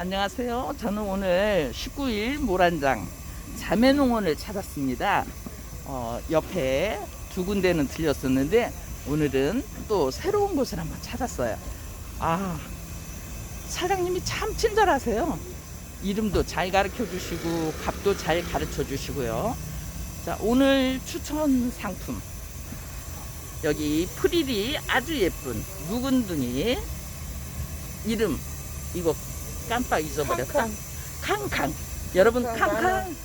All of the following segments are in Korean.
안녕하세요. 저는 오늘 19일 모란장 자매농원을 찾았습니다. 어, 옆에 두 군데는 들렸었는데 오늘은 또 새로운 곳을 한번 찾았어요. 아, 사장님이 참 친절하세요. 이름도 잘 가르쳐 주시고 값도 잘 가르쳐 주시고요. 자, 오늘 추천 상품. 여기 프릴이 아주 예쁜 묵은둥이 이름 이거 깜빡 잊어버렸다. 캉캉. 여러분 캉캉 캉캉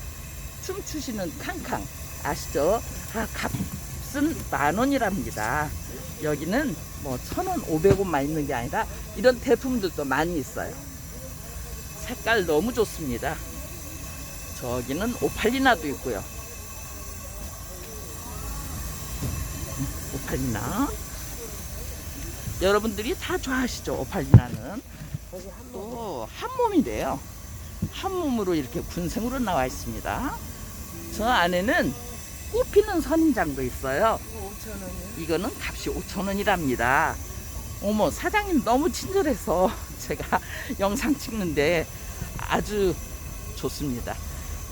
춤추시는 캉캉 아시죠? 아 값은 만 원이랍니다. 여기는 뭐 천 원, 오백 원만 있는 게 아니라 이런 대품들도 많이 있어요. 색깔 너무 좋습니다. 저기는 오팔리나도 있고요. 음, 오팔리나. 여러분들이 다 좋아하시죠? 오팔리나는. 또 한몸이래요. 한몸으로 이렇게 군생으로 나와 있습니다. 저 안에는 꽃피는 선인장도 있어요. 5천 원이요. 이거는 값이 5천 원이랍니다. 어머 사장님 너무 친절해서 제가 영상 찍는데 아주 좋습니다.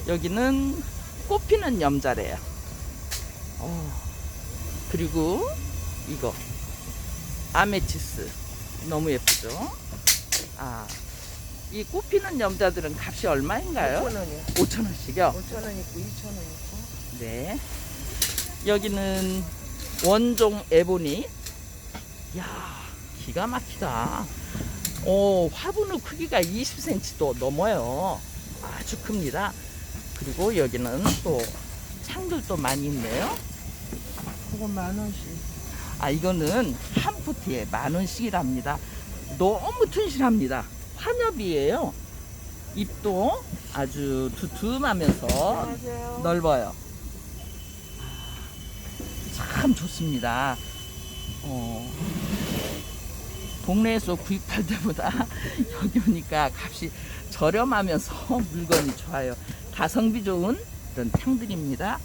여기는 꽃피는 염자래요. 어, 그리고 이거 아메치스 너무 예쁘죠? 아, 이 꽃피는 염자들은 값이 얼마인가요? 5천 원이요. 5천 원씩요. 5천 원 있고 2천 원 있고. 네. 여기는 원종 에보니. 야, 기가 막히다. 오, 화분의 크기가 20cm도 넘어요. 아주 큽니다. 그리고 여기는 또 창들도 많이 있네요. 그거 만 원씩. 아, 이거는 한 포트에 만 원씩이랍니다. 너무 튼실합니다. 환엽이에요. 잎도 아주 두툼하면서 안녕하세요. 넓어요. 참 좋습니다. 어, 동네에서 구입할 때보다 여기 오니까 값이 저렴하면서 물건이 좋아요. 가성비 좋은 이런 탕들입니다.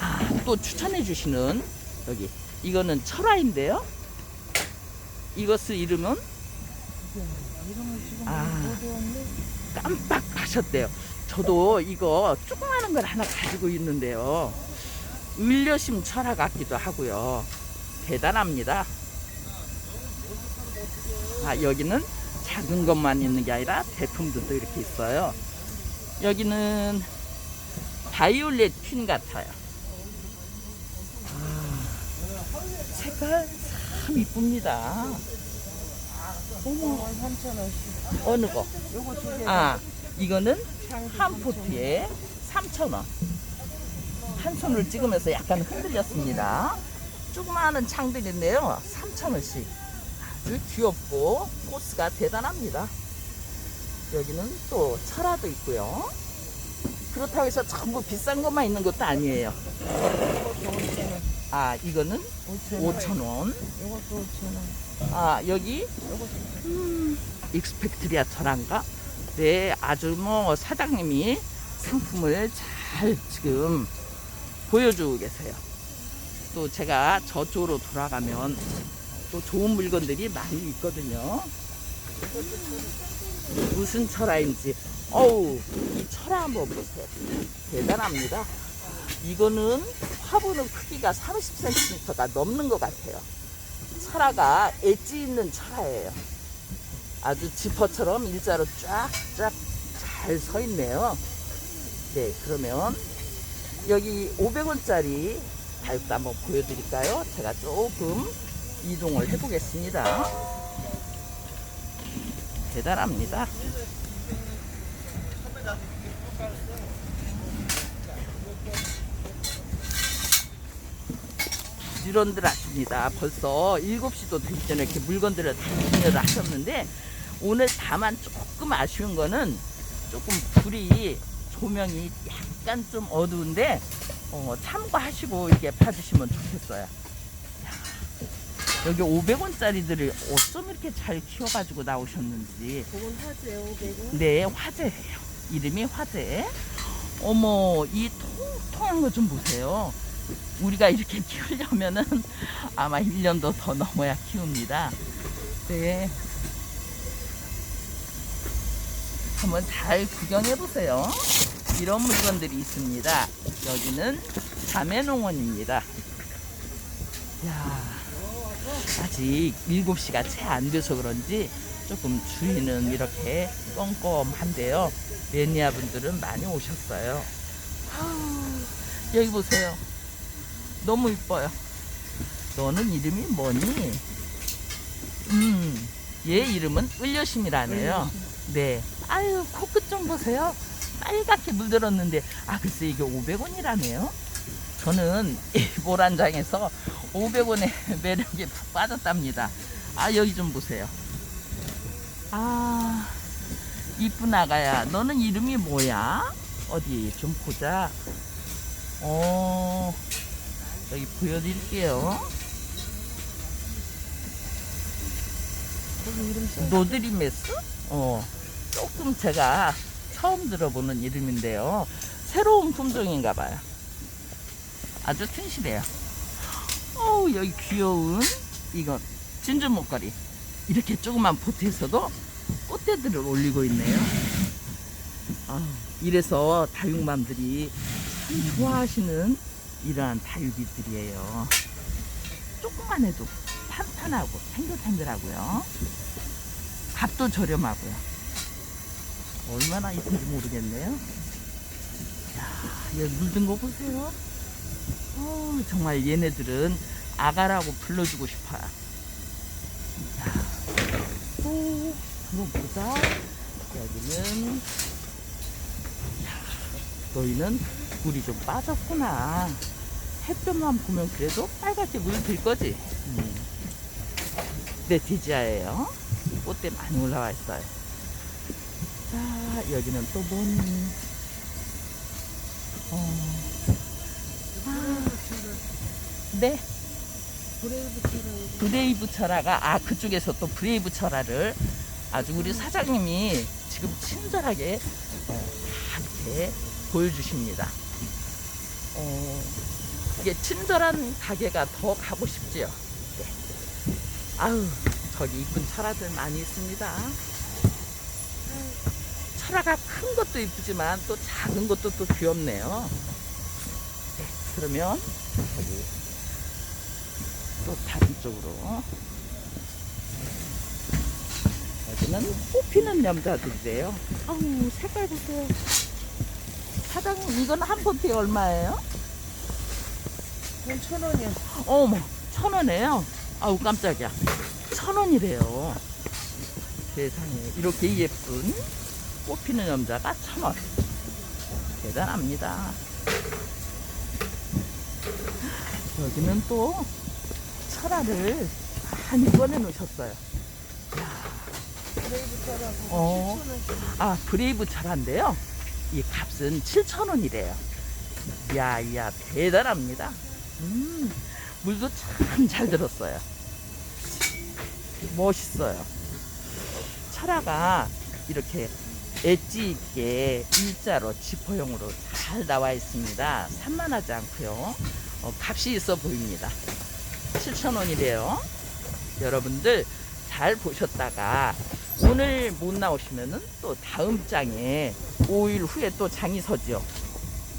아, 또 추천해 주시는 여기 이거는 철화인데요. 이것을 이름은 아. 깜빡 하셨대요. 저도 이거 조그마한 걸 하나 가지고 있는데요. 을려심 철화 같기도 하고요. 대단합니다. 아, 여기는 작은 것만 있는 게 아니라 대품들도 이렇게 있어요. 여기는 바이올렛 퀸 같아요. 색깔 참 이쁩니다. 어머 3천 원씩. 어느 거? 요거 두 개. 아, 이거는 한 3,000원. 포트에 3,000원. 한 손을 찍으면서 약간 흔들렸습니다. 조그마한 창들인데요. 3,000원씩. 아주 귀엽고 코스가 대단합니다. 여기는 또 철화도 있고요. 그렇다고 해서 전부 비싼 것만 있는 것도 아니에요. 요것도 5천 원. 아, 이거는 5천 원. 5,000원. 요것도 5천 원. 아, 여기 음, 익스펙트리아 철한가? 네, 아주 뭐 사장님이 상품을 잘 지금 보여주고 계세요. 또 제가 저쪽으로 돌아가면 또 좋은 물건들이 많이 있거든요. 무슨 철화인지, 어우, 이 철화 한번 보세요. 대단합니다. 이거는 화분의 크기가 30cm가 넘는 것 같아요. 철화가 엣지 있는 철화예요. 아주 지퍼처럼 일자로 쫙쫙 잘 서 있네요. 네, 그러면 여기 500원짜리 다육도 한번 보여드릴까요? 제가 조금 이동을 해보겠습니다. 대단합니다. 부지런들 하십니다. 벌써 7시도 되기 전에 이렇게 물건들을 다 정리를 하셨는데 오늘 다만 조금 아쉬운 거는 조금 불이 조명이 약간 좀 어두운데 어, 참고하시고 이렇게 봐주시면 좋겠어요. 야, 여기 500원짜리들을 어쩜 이렇게 잘 키워가지고 나오셨는지 그건 화제요 500원. 네, 화재예요. 이름이 화재. 어머, 이 통통한 거 좀 보세요. 우리가 이렇게 키우려면은 아마 1년도 더 넘어야 키웁니다. 네. 한번 잘 구경해 보세요. 이런 물건들이 있습니다. 여기는 자매농원입니다. 야, 아직 7시가 채 안 돼서 그런지 조금 주인은 이렇게 껌껌한데요. 매니아 분들은 많이 오셨어요. 아우, 여기 보세요. 너무 이뻐요. 너는 이름이 뭐니? 음, 얘 이름은 을려심이라네요. 네. 아유, 코끝 좀 보세요. 빨갛게 물들었는데, 아, 글쎄 이게 500원이라네요. 저는 이 모란장에서 500원의 매력에 푹 빠졌답니다. 아, 여기 좀 보세요. 아, 이쁜 아가야. 너는 이름이 뭐야? 어디 좀 보자. 어, 여기 보여드릴게요. 노드리메스? 어, 조금 제가 처음 들어보는 이름인데요. 새로운 품종인가 봐요. 아주 튼실해요. 어우, 여기 귀여운 이거 진주 목걸이. 이렇게 조그만 포트에서도 꽃대들을 올리고 있네요. 아, 이래서 다육맘들이 참 좋아하시는 이러한 다육이들이에요. 조금만 해도 탄탄하고 탱글탱글하고요. 값도 저렴하고요. 얼마나 이쁜지 모르겠네요. 야, 여기 물든 거 보세요. 어, 정말 얘네들은 아가라고 불러주고 싶어요. 야, 오, 한번 보자. 여기는 야, 너희는 물이 좀 빠졌구나. 햇볕만 보면 그래도 빨갛게 물 들 거지. 음. 네, 디지아예요. 꽃대 많이 올라와 있어요. 자, 여기는 또 뭐니? 어, 아, 네, 브레이브 티를 브레이브 철화가, 아, 그쪽에서 또 브레이브 철화를 아주 우리 사장님이 지금 친절하게 어, 다 이렇게 보여주십니다. 어, 이게 친절한 가게가 더 가고 싶지요. 네. 아우, 저기 이쁜 철화들 많이 있습니다. 철화가 큰 것도 이쁘지만 또 작은 것도 또 귀엽네요. 네, 그러면 여기 또 다른 쪽으로 여기는 꽃피는 남자들이래요. 아우 색깔 보세요. 사장님 이건 한 포트에 얼마예요? 그건 천 원이야. 어머 천 원이에요. 아우 깜짝이야. 천 원이래요. 세상에 이렇게 예쁜 꽃 피는 남자가 천 원. 대단합니다. 여기는 또 철화를 많이 꺼내 놓으셨어요. 브레이브 티라고 어. 7천 원씩. 아 브레이브 철화인데요. 이 값은 7천 원이래요. 야 야 대단합니다. 음 물도 참 잘 들었어요. 멋있어요. 철화가 이렇게 엣지 있게 일자로 지퍼형으로 잘 나와 있습니다. 산만하지 않고요. 어, 값이 있어 보입니다. 7,000원이래요. 여러분들 잘 보셨다가 오늘 못 나오시면은 또 다음 장에 5일 후에 또 장이 서죠.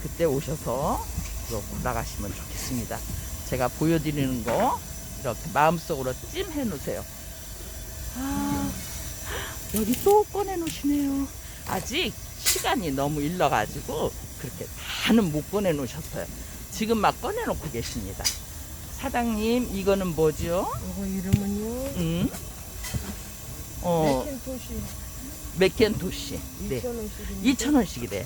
그때 오셔서 또 나가시면 좋겠습니다. 제가 보여드리는 거 이렇게 마음속으로 찜해 놓으세요. 아, 여기 또 꺼내 놓으시네요. 아직 시간이 너무 일러가지고 그렇게 다는 못 꺼내 놓으셨어요. 지금 막 꺼내 놓고 계십니다. 사장님, 이거는 뭐죠? 이거 이름은요. 음? 어, 맥킨토시 맥켄토시. 네. 2천 원씩인데. 2,000원씩이래요.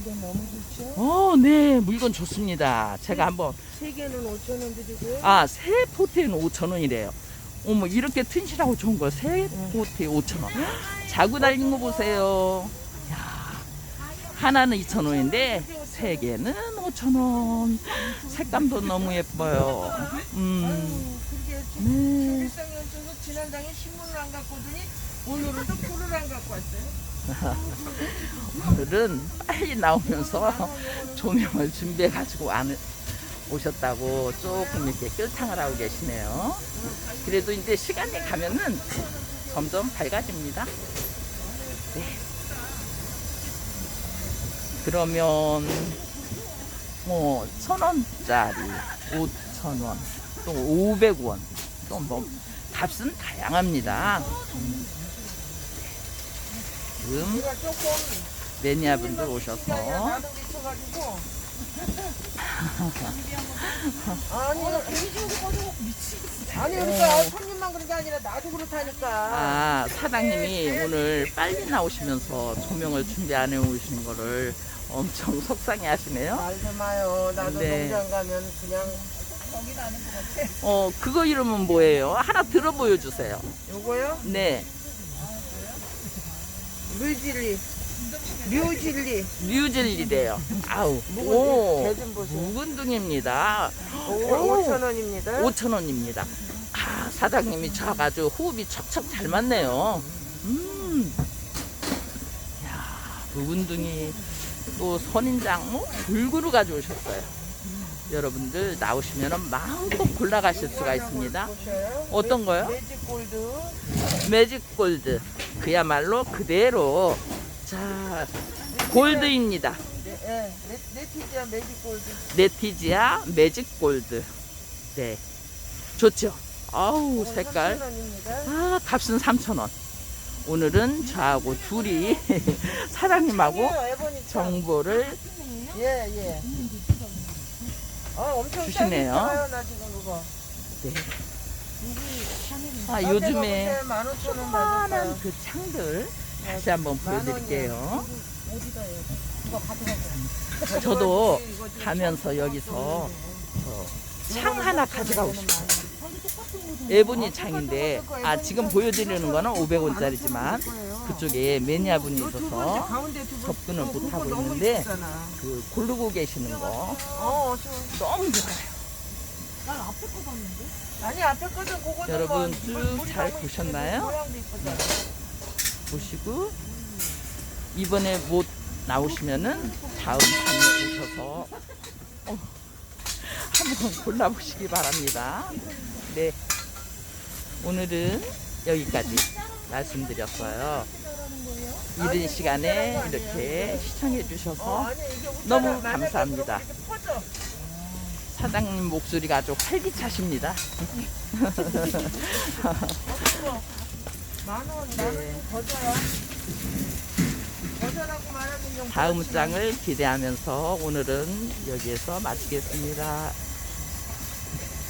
이게 너무 좋죠? 어, 네. 물건 좋습니다. 제가 한번, 세 개는 5천 원 드리고요. 아, 새 포트에는 5,000원이래요. 어머, 이렇게 튼실하고 좋은 거새 포트에 5,000원. 자고 달린 거 보세요. 야 하나는 2,000원인데, 세 개는 5,000원. 색감도 너무 예뻐요. 음, 아유, 그게 네. 일상에 없어서 신문을 안 갖고 오더니 오늘은 또 표를 안 갖고 왔어요. 오늘은 빨리 나오면서 조명을 준비해 가지고 안 오셨다고 조금 이렇게 끌탕을 하고 계시네요. 그래도 이제 시간이 가면은 점점 밝아집니다. 네. 그러면 뭐 천 원짜리, 오천 원, 또 오백 원, 또 뭐 값은 다양합니다. 음. 지금 매니아분들 오셔서. 아니, 아니 그러니까 손님만 그런 게 아니라 나도 그렇다니까. 아, 사장님이 오늘 빨리 나오시면서 조명을 준비 안 해오시는 거를 엄청 속상해 하시네요. 말도 마요. 나도 네. 농장 가면 그냥 어, 그거 이름은 뭐예요? 하나 들어 보여주세요. 요거요? 네. 뮤질리. 뮤질리. 뉴질리래요. 아우. 묵은둥? 오. 배좀 보세요. 묵은둥입니다. 오. 5천 원입니다. 5,000원입니다. 아, 사장님이 저하고 아주 호흡이 척척 잘 맞네요. 음. 야, 묵은둥이 또 선인장 어? 골고루 가져오셨어요. 여러분들 나오시면 마음껏 골라가실 수가 있습니다. 어떤 거요? 매직 골드. 매직 골드. 그야말로 그대로 자 골드입니다. 네, 네, 네, 네티지아 매직 골드. 네티지아 매직 골드. 네. 좋죠? 아우, 색깔. 3천 원입니다. 아, 값은 3,000원. 오늘은 저하고 둘이 사장님하고 정보를 예, 예. 아, 엄청 주시네요. 싸게 사요, 나 지금 그거. 네. 아, 요즘에 15,000원 많은 받았어요. 그 창들 다시 한번 보여드릴게요. 저도 가면서 여기서 창 하나 가져가고 싶어요. 에보니 창인데, 아, 지금 보여드리는 거는 500원짜리지만 그쪽에 매니아 분이 있어서 가운데 두 분, 접근을 그거 못하고 너무 있는데. 그 고르고 계시는 거 너무 좋아요. 아니 앞에 거는 그거는 여러분 뭐쭉 물- 물이 잘 너무 보셨나요? 보시고 이번에 못 나오시면은 다음 판에 오셔서 어, 한번 골라보시기 바랍니다. 네, 오늘은 여기까지 말씀드렸어요. 이른 시간에 이렇게 시청해 어, 주셔서. 너무 감사합니다. 사장님 목소리가 아주 활기차십니다. 네. 다음. 장을 기대하면서 오늘은 여기에서 마치겠습니다.